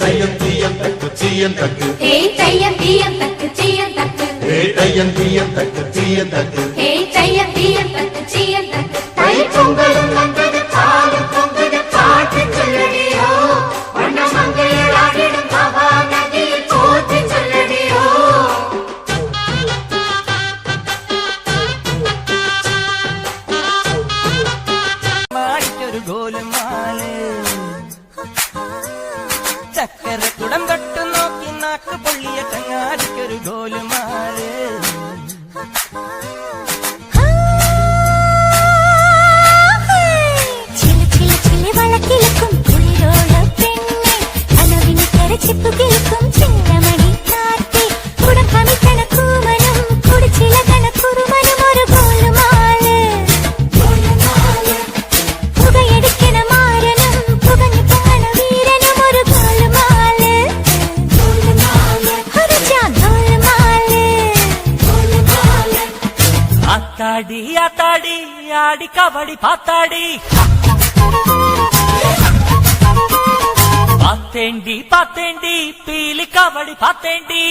தையம் தீயம் தக்கு சீயம் தக்கு. ஹே தையம் தீயம் தக்கு சீயம் தக்கு. ஹே தையம் தீயம் தக்கு சீயம் தக்கு. ஹே தையம் தீயம் தக்கு சீயம் தக்கு. தை பொங்கலும் வந்தது பாலும் பொங்குது பாட்டு சொல்லடியோ. வண்ண மங்கையில் ஆடிடும் பவா நதியில் போற்றி சொல்லடியோ. மாட்டொரு கோலம் மாறி గోలం అత్తాడి అత్తాడి ఆడి కబడి పాతాడి. పత్తండి పత్తండి పీలి కబడి పత్తండి